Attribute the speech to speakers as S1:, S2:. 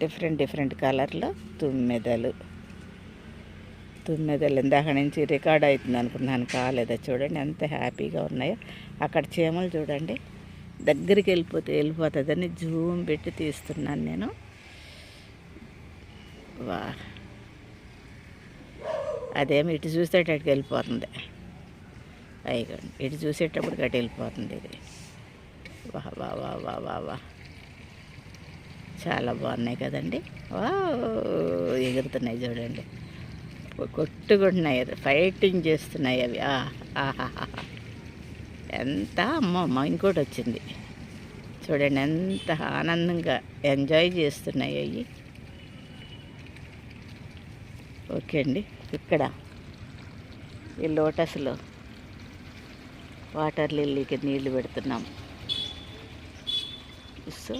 S1: Different different కలర్లో తుమ్మెదలు. తుమ్మెదలు ఇందాక నుంచి రికార్డ్ అవుతుంది అనుకున్నాను కాలేదా చూడండి ఎంత హ్యాపీగా ఉన్నాయో. అక్కడ చీమలు చూడండి దగ్గరికి వెళ్ళిపోతే వెళ్ళిపోతుందని జూమ్ పెట్టి తీస్తున్నాను నేను. వా అదేమో ఇటు చూసేటట్టుకు వెళ్ళిపోతుంది. అయ్యండి ఇటు చూసేటప్పుడు అటు వెళ్ళిపోతుంది ఇది. వా వా వా వా వా వా. చాలా బాగున్నాయి కదండి. వా ఎగురుతున్నాయి చూడండి. కొట్టుకుంటున్నాయి ఫైటింగ్ చేస్తున్నాయి అవి. ఎంత అమ్మమ్మ ఇంకోటి వచ్చింది. చూడండి ఎంత ఆనందంగా ఎంజాయ్ చేస్తున్నాయి అవి. ఓకే అండి. ఇక్కడ ఈ లోటస్లో వాటర్ లిల్లీకి నీళ్ళు పెడుతున్నాం. సో